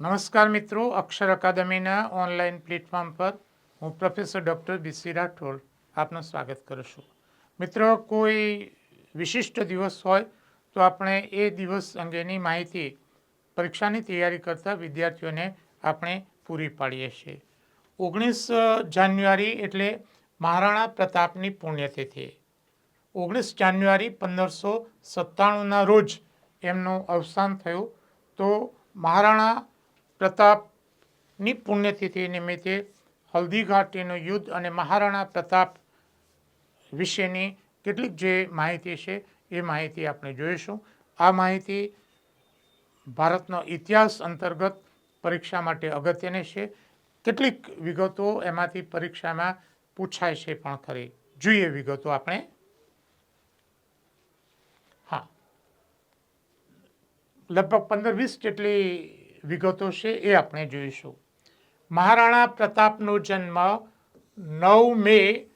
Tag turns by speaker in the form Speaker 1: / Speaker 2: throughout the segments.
Speaker 1: નમસ્કાર મિત્રો, અક્ષર અકાદમીના online platform પર હું પ્રોફેસર ડૉક્ટર બીસી રાઠોડ આપનું સ્વાગત કરું છું. મિત્રો, કોઈ વિશિષ્ટ દિવસ હોય તો આપણે એ દિવસ અંગેની માહિતી પરીક્ષાની તૈયારી કરતા વિદ્યાર્થીઓને આપણે પૂરી પાડીએ છીએ. ઓગણીસ જાન્યુઆરી એટલે મહારાણા પ્રતાપની પુણ્યતિથિ. ઓગણીસ જાન્યુઆરી પંદરસો સત્તાણુંના રોજ એમનું અવસાન થયું. તો મહારાણા પ્રતાપની પુણ્યતિથિ નિમિત્તે હલ્દીઘાટીનું યુદ્ધ અને મહારાણા પ્રતાપ વિશેની કેટલીક જે માહિતી છે, એ માહિતી આપણે જોઈશું. આ માહિતી ભારતનો ઇતિહાસ અંતર્ગત પરીક્ષા માટે અગત્યની છે. કેટલીક વિગતો એમાંથી પરીક્ષામાં પૂછાય છે પણ ખરી. જોઈએ વિગતો આપણે. હા. લગભગ પંદર વીસ જેટલી વિગતો છે એ આપણે જોઈશું. મહારાણા પ્રતાપનો જન્મ નવ મે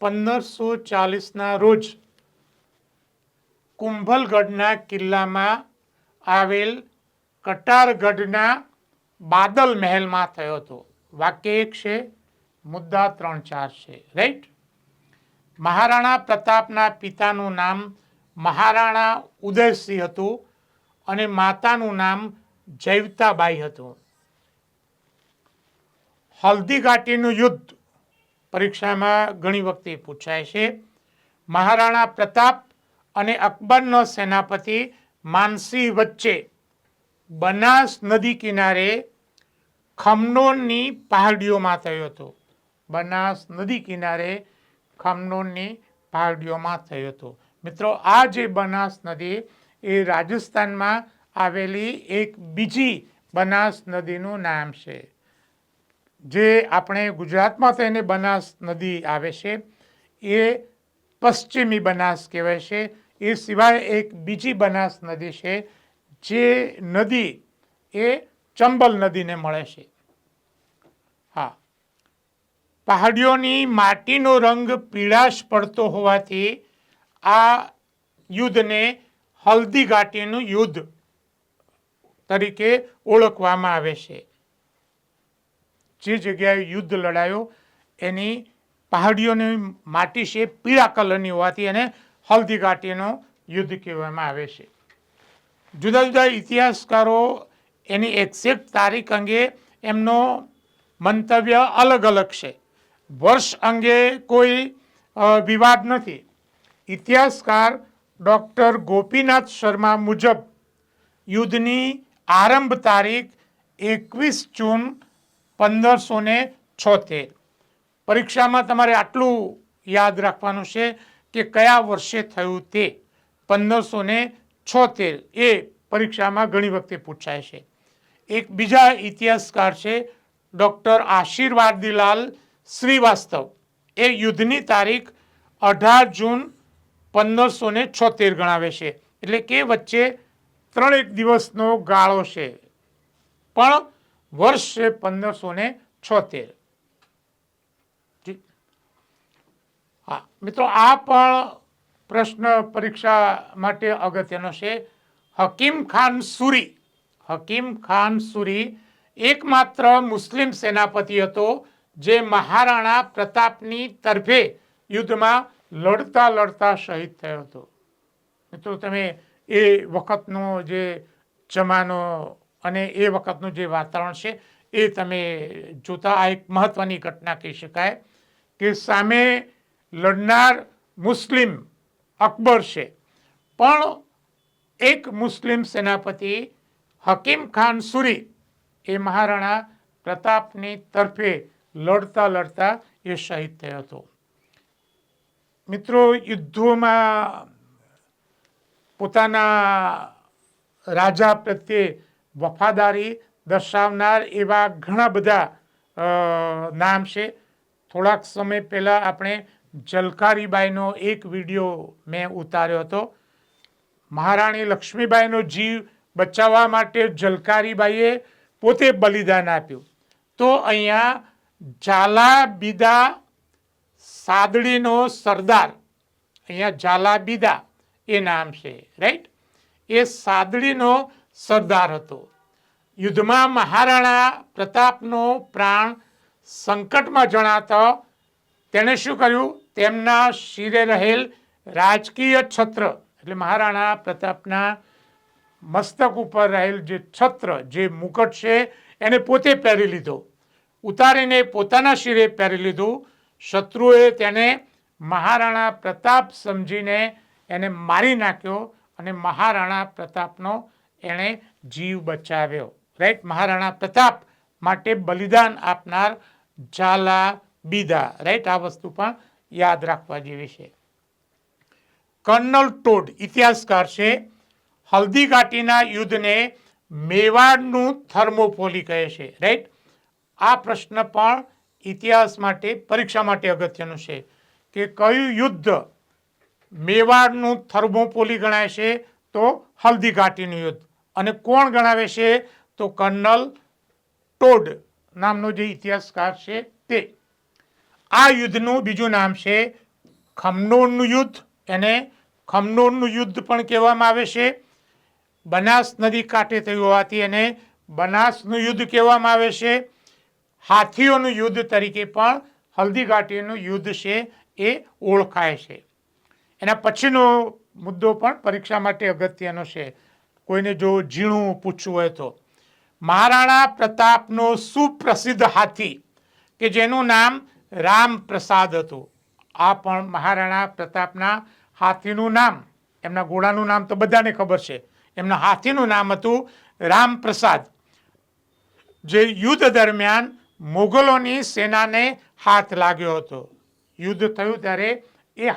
Speaker 1: પંદરસો ચાલીસના રોજ કુંભલગઢના કિલ્લામાં આવેલ કટારગઢના બાદલ મહેલમાં થયો હતો. વાક્ય એક છે, મુદ્દા ત્રણ ચાર છે. રાઈટ મહારાણા પ્રતાપના પિતાનું નામ મહારાણા ઉદયસિંહ હતું અને માતાનું નામ જૈવતાબાઈ હતું. હલ્દીઘાટીનું યુદ્ધ પરીક્ષામાં ઘણી વખતે પૂછાય છે. મહારાણા પ્રતાપ અને અકબરનો સેનાપતિ માનસી વચ્ચે બનાસ નદી કિનારે ખમનોનની પહાડીઓમાં થયો હતો. બનાસ નદી કિનારે ખમનોનની પહાડીઓમાં થયો હતો. મિત્રો, આ જે બનાસ નદી એ રાજસ્થાનમાં આવેલી એક બીજી બનાસ નદીનું નામ છે. જે આપણે ગુજરાતમાં તેને બનાસ નદી આવે છે, એ પશ્ચિમી બનાસ કહેવાય છે. એ સિવાય એક બીજી બનાસ નદી છે, જે નદી, એ ચંબલ નદીને મળે છે. હા. પહાડીઓની માટીનો રંગ પીળાશ પડતો હોવાથી આ યુદ્ધને હલ્દી ઘાટીનું યુદ્ધ તરીકે ઓળખવામાં આવે છે. જે જગ્યાએ યુદ્ધ લડાયો, એની પહાડીઓની માટી છે, પીળા કલરની હોવાથી એને હલ્દી ઘાટીનો યુદ્ધ કહેવામાં આવે છે. જુદા જુદા ઇતિહાસકારો એની એક્ઝેક્ટ તારીખ અંગે એમનો મંતવ્ય અલગ અલગ છે. વર્ષ અંગે કોઈ વિવાદ નથી. ઇતિહાસકાર ડૉક્ટર ગોપીનાથ શર્મા મુજબ યુદ્ધની આરંભ તારીખ એકવીસ જૂન પંદરસો ને છોતેર. પરીક્ષામાં તમારે આટલું યાદ રાખવાનું છે કે કયા વર્ષે થયું તે? પંદરસો ને છોતેર. એ પરીક્ષામાં ઘણી વખતે પૂછાય છે. એક બીજા ઇતિહાસકાર છે ડૉક્ટર આશીર્વાદીલાલ શ્રીવાસ્તવ. એ યુદ્ધની તારીખ અઢાર જૂન પંદરસો ને છોતેર ગણાવે છે. એટલે કે વચ્ચે ત્રણેક દિવસનો ગાળો છે. પણ વર્ષ છે પંદરસો ને છોતેર. હા, મિત્રો, આ પણ પ્રશ્ન પરીક્ષા માટે અગત્યનો છે. હકીમ ખાન સુરી. હકીમ ખાન સુરી એકમાત્ર મુસ્લિમ સેનાપતિ હતો જે મહારાણા પ્રતાપની તરફે યુદ્ધમાં લડતા લડતા શહીદ થયો હતો. મિત્રો, તમે એ વખતનો જે જમાનો અને એ વખતનું જે વાતાવરણ છે, એ તમે જોતા આ એક મહત્વની ઘટના કહી શકાય કે સામે લડનાર મુસ્લિમ અકબર છે. પણ એક મુસ્લિમ સેનાપતિ હકીમ ખાન સુરી એ મહારાણા પ્રતાપની તરફે લડતા લડતા એ શહીદ થયો હતો. મિત્રો, યુદ્ધોમાં પોતાના રાજા પ્રત્યે વફાદારી દર્શાવનાર એવા ઘણા બધા નામ છે. થોડાક સમય પહેલાં આપણે જલકારીબાઈનો એક વીડિયો મેં ઉતાર્યો હતો. મહારાણી લક્ષ્મીબાઈનો જીવ બચાવવા માટે જલકારીબાઈએ પોતે બલિદાન આપ્યું. તો અહીંયા ઝાલાબીદા સાદડીનો સરદાર, અહીંયા ઝાલાબીદા એ નામ છે રાઈટ એ સાદડીનો સરદાર હતો. યુદ્ધમાં મહારાણા પ્રતાપનો પ્રાણ સંકટમાં જણાતો, તેણે શું કર્યું? તેમના શિરે રહેલ રાજકીય છત્ર, એટલે મહારાણા પ્રતાપના મસ્તક ઉપર રહેલ જે છત્ર, જે મુકટ છે, એને પોતે પહેરી લીધો. ઉતારીને પોતાના શિરે પહેરી લીધું. શત્રુએ તેને મહારાણા પ્રતાપ સમજીને એને મારી નાખ્યો અને મહારાણા પ્રતાપનો એણે જીવ બચાવ્યો. રાઈટ મહારાણા પ્રતાપ માટે બલિદાન આપનાર ઝાલા બીદા. રાઈટ આ વસ્તુ પણ યાદ રાખવા જેવી છે. કર્નલ ટોડ ઇતિહાસકાર છે. હલ્દીઘાટીના યુદ્ધને મેવાડનું થર્મોફોલી કહે છે. રાઈટ આ પ્રશ્ન પણ ઇતિહાસ માટે, પરીક્ષા માટે અગત્યનું છે કે કયું યુદ્ધ મેવાડનું થર્મોપોલી ગણાય છે, તો હલ્દી ઘાટીનું યુદ્ધ. અને કોણ ગણાવે છે, તો કર્નલ ટોડ નામનો જે ઇતિહાસકાર છે તે. આ યુદ્ધનું બીજું નામ છે ખમનોરનું યુદ્ધ. એને ખમનોરનું યુદ્ધ પણ કહેવામાં આવે છે. બનાસ નદી કાંઠે થયું હોવાથી એને બનાસનું યુદ્ધ કહેવામાં આવે છે. હાથીઓનું યુદ્ધ તરીકે પણ હલ્દી ઘાટીનું યુદ્ધ છે એ ઓળખાય છે. એના પછીનો મુદ્દો પણ પરીક્ષા માટે અગત્યનો છે. કોઈને જો ઝીણું પૂછવું હોય તો. મહારાણા પ્રતાપનો સુપ્રસિદ્ધ હાથી, કે જેનું નામ રામપ્રસાદ હતું. આ પણ મહારાણા પ્રતાપના હાથીનું નામ. એમના ઘોડાનું નામ તો બધાને ખબર છે. એમના હાથીનું નામ હતું રામપ્રસાદ. જે યુદ્ધ દરમિયાન મોગલોની સેનાને હાથ લાગ્યો હતો. યુદ્ધ થયું ત્યારે એ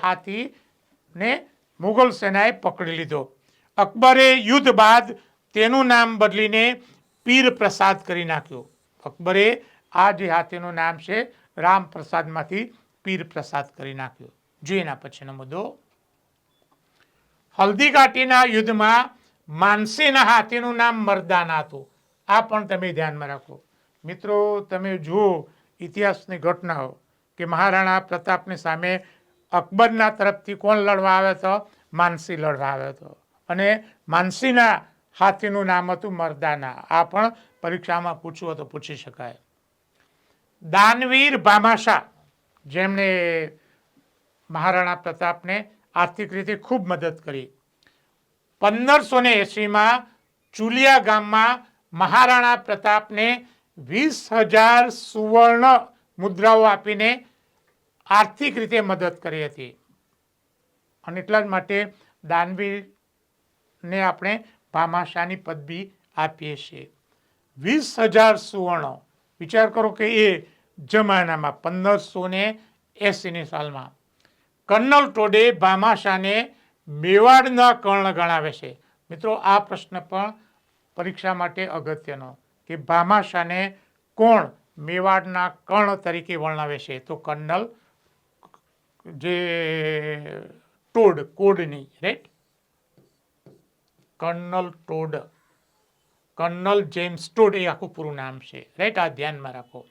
Speaker 1: હાથીને મુગલ સેનાએ પકડી લીધો. અકબરે યુદ્ધ બાદ તેનું નામ બદલીને પીર પ્રસાદ કરી નાખ્યું. અકબરે આ જે હાથીનું નામ છે રામપ્રસાદમાંથી પીર પ્રસાદ કરી નાખ્યો. જોઈએ પછીનો મુદ્દો. હલ્દીઘાટીના યુદ્ધમાં માનસીના હાથીનું નામ મરદાના હતું. આ પણ તમે ધ્યાનમાં રાખો. મિત્રો, તમે જુઓ ઇતિહાસની ઘટનાઓ કે મહારાણા પ્રતાપની સામે અકબરના તરફથી કોણ લડવા આવ્યો હતો માનસી લડવા આવ્યો હતો અને માનસીના હાથીનું નામ હતું મરદાના. આ પણ પરીક્ષામાં પૂછવું તો પૂછી શકાય. દાનવીર ભામાશા, જેમણે મહારાણા પ્રતાપને આર્થિક રીતે ખૂબ મદદ કરી. પંદરસો ને એંસીમાં ચુલિયા ગામમાં મહારાણા પ્રતાપને વીસ હજાર સુવર્ણ મુદ્રાઓ આપીને આર્થિક રીતે મદદ કરી હતી. અને એટલા જ માટે દાનવીરને આપણે ભામાશાની પદવી આપીએ છીએ. વીસ હજાર સુવર્ણ. વિચાર કરો કે એ જમાનામાં પંદરસો ને એંસીની સાલમાં. કર્નલ ટોડે ભામાશાને મેવાડના કર્ણ ગણાવે છે. મિત્રો, આ પ્રશ્ન પણ પરીક્ષા માટે અગત્યનો કે ભામાશાને કોણ મેવાડના કર્ણ તરીકે વર્ણવે છે? તો કર્નલ જે ટોડ કોડની right colonel Tod. Colonel James Tod એ આખું પૂરું નામ છે રાઈટ આ ધ્યાનમાં રાખો.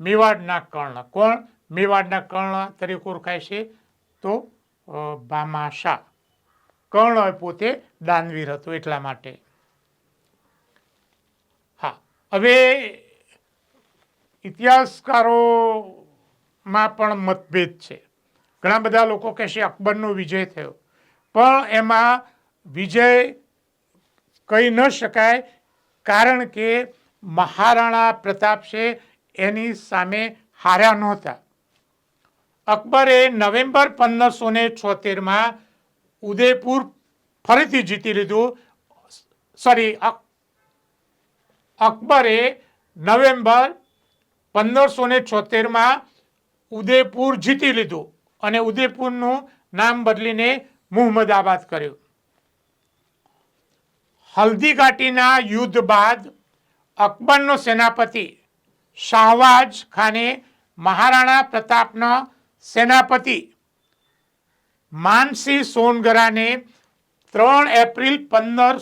Speaker 1: મેવાડના કર્ણ. કોણ? મેવાડના કર્ણ તરીકે ઓળખાય છે તો ભામાશા. કર્ણ પોતે દાનવીર હતો એટલા માટે. હા. હવે ઇતિહાસકારોમાં પણ મતભેદ છે. ઘણા બધા લોકો કહેશે અકબરનો વિજય થયો. પણ એમાં વિજય કહી ન શકાય કારણ કે મહારાણા પ્રતાપ છે એની સામે હાર્યા નહોતા. અકબરે નવેમ્બર પંદરસો ને છોતેરમાં ઉદયપુર ફરીથી જીતી લીધું. સોરી અકબરે નવેમ્બર પંદરસો ને છોતેરમાં ઉદયપુર જીતી લીધું અને ઉદયપુરનું નામ બદલીને મુહમ્મદાબાદ કર્યું. હલ્દીઘાટીના યુદ્ધ બાદ અકબરનો સેનાપતિ શાહવાજ ખાને મહારાણા પ્રતાપનો સેનાપતિ માનસિંહ સોનગરાને ત્રણ એપ્રિલ પંદર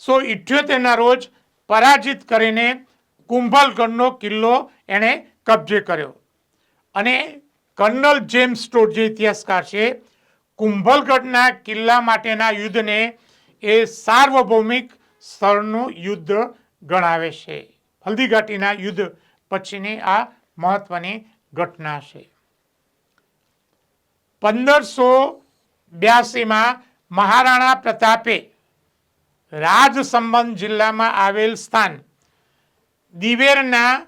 Speaker 1: સો ઇઠ્યોતેરના રોજ પરાજિત કરીને કુંભલગઢનો કિલ્લો એણે કબજે કર્યો. અને કર્નલ જેમ્સ ટોડ જે ઇતિહાસકાર છે, કુંભલગઢના કિલ્લા માટેના યુદ્ધને એ સાર્વભૌમિક સ્થળનું યુદ્ધ ગણાવે છે. હલ્દીઘાટીના યુદ્ધ પછીની આ મહત્વની ઘટના છે. પંદરસો બ્યાસીમાં મહારાણા પ્રતાપે રાજસંબંધ જિલ્લામાં આવેલ સ્થાન દિવેરના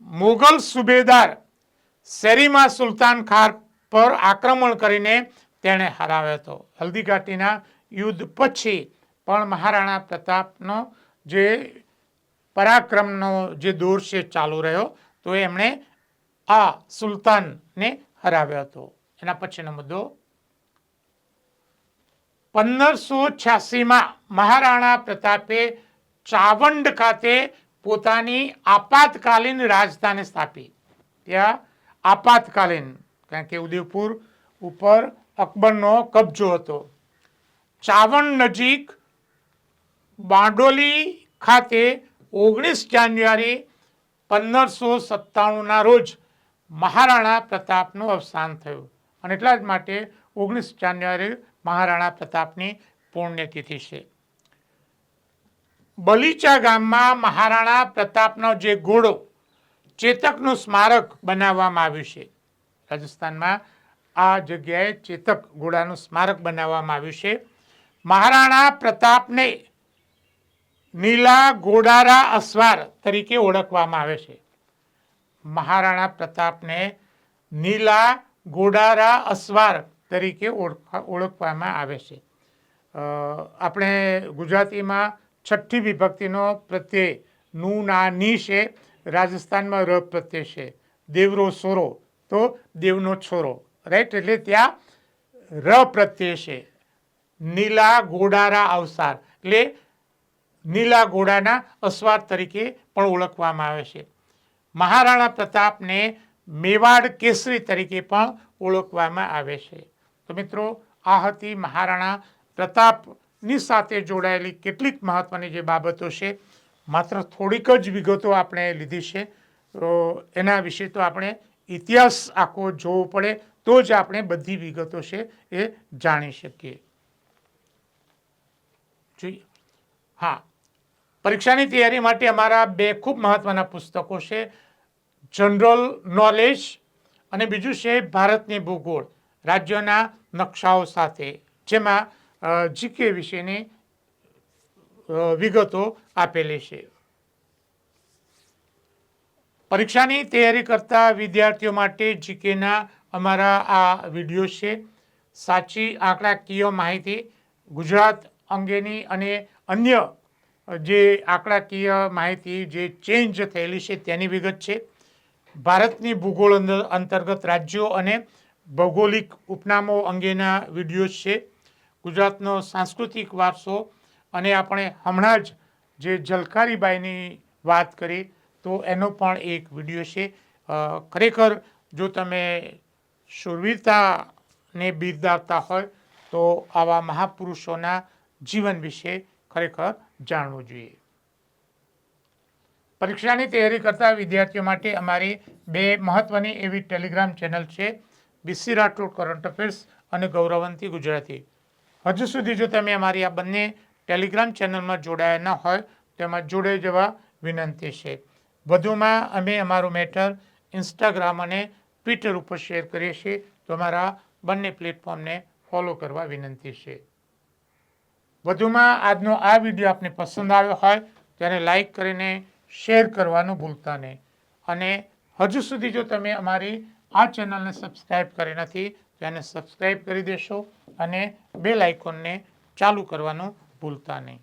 Speaker 1: મુગલ સુબેદાર શેરીમા સુલતાન ખાન પર આક્રમણ કરીને તેણે હરાવ્યો હતો. હલ્દીઘાટીના યુદ્ધ પછી પણ મહારાણા પ્રતાપનો જે પરાક્રમનો જે દોર છે ચાલુ રહ્યો, તો એમણે આ સુલતાનને હરાવ્યો હતો. એના પછીનો મુદ્દો. પંદરસો છ્યાસીમાં મહારાણા પ્રતાપે ચાવંડ ખાતે પોતાની આપાતકાલીન રાજધાની સ્થાપી. ત્યાં આપાતકાલીન, કારણ કે ઉદયપુર ઉપર અકબરનો કબજો હતો. ચાવણ નજીક બારડોલી ખાતે ઓગણીસ જાન્યુઆરી પંદરસો સત્તાણુંના રોજ મહારાણા પ્રતાપનું અવસાન થયું. અને એટલા જ માટે ઓગણીસ જાન્યુઆરી મહારાણા પ્રતાપની પુણ્યતિથિ છે. બલીચા ગામમાં મહારાણા પ્રતાપનો જે ઘોડો ચેતકનું સ્મારક બનાવવામાં આવ્યું છે. રાજસ્થાનમાં આ જગ્યાએ ચેતક ઘોડાનું સ્મારક બનાવવામાં આવ્યું છે. મહારાણા પ્રતાપને નીલા ઘોડારા અસવાર તરીકે ઓળખવામાં આવે છે. મહારાણા પ્રતાપને નીલા ઘોડારા અસવાર તરીકે ઓળખા, ઓળખવામાં આવે છે. આપણે ગુજરાતીમાં છઠ્ઠી વિભક્તિનો પ્રત્યયનું ના ની છે રાજસ્થાનમાં ર પ્રત્યય છે. દેવરો સોરો, તો દેવનો છોરો. રાઈટ એટલે ત્યાં ર પ્રત્યય છે. નીલા ઘોડારા અવસાર. એટલે નીલા ઘોડાના અસવાર તરીકે પણ ઓળખવામાં આવે છે. મહારાણા પ્રતાપને મેવાડ કેસરી તરીકે પણ ઓળખવામાં આવે છે. તો મિત્રો, આ હતી મહારાણા પ્રતાપની સાથે જોડાયેલી કેટલીક મહત્ત્વની જે બાબતો છે, માત્ર થોડીક જ વિગતો આપણે લીધી છે. એના વિશે તો આપણે ઇતિહાસ આખો જોવો પડે, તો જ આપણે બધી વિગતો છે એ જાણી શકીએ. જોઈએ. હા. પરીક્ષાની તૈયારી માટે અમારા બે ખૂબ મહત્ત્વના પુસ્તકો છે, જનરલ નોલેજ અને બીજું છે ભારતની ભૂગોળ, રાજ્યોના નકશાઓ સાથે, જેમાં જીકે વિશેની વિગતો આપેલી છે. પરીક્ષાની તૈયારી કરતા વિદ્યાર્થીઓ માટે જીકેના અમારા આ વીડિયો છે. સાચી આંકડાકીય માહિતી ગુજરાત અંગેની અને અન્ય જે આંકડાકીય માહિતી જે ચેન્જ થયેલી છે તેની વિગત છે. ભારતની ભૂગોળ અંતર્ગત રાજ્યો અને ભૌગોલિક ઉપનામો અંગેના વીડિયો છે. ગુજરાતનો સાંસ્કૃતિક વારસો અને આપણે હમણાં જ જે જલકારીબાઈની વાત કરી, તો એનો પણ એક વીડિયો છે. ખરેખર જો તમે શુરવીરતાને બિરદાવતા હોય, તો આવા મહાપુરુષોના જીવન વિશે ખરેખર જાણવું જોઈએ. પરીક્ષાની તૈયારી કરતા વિદ્યાર્થીઓ માટે અમારી બે મહત્વની એવી ટેલિગ્રામ ચેનલ છે B C Rathod current affairs અને ગૌરવંતી ગુજરાતી. હજુ સુધી જો તમે અમારી આ બંને ટેલિગ્રામ ચેનલમાં જોડાયા ન હોય, તો એમાં જોડાઈ જવા વિનંતી છે. વધુમાં અમે અમારું મેટર ઇન્સ્ટાગ્રામ અને ટ્વિટર ઉપર શેર કરીએ છીએ, તો અમારા બંને પ્લેટફોર્મને ફોલો કરવા વિનંતી છે. વધુમાં આજનો આ વીડિયો આપને પસંદ આવ્યો હોય ત્યારે લાઈક કરીને શેર કરવાનું ભૂલતા નહીં. અને હજુ સુધી જો તમે અમારી આ ચેનલને સબસ્ક્રાઈબ કરી નથી તો એને સબસ્ક્રાઈબ કરી દેશો અને બેલ આઇકોનને ચાલુ કરવાનું ભૂલતા નહીં.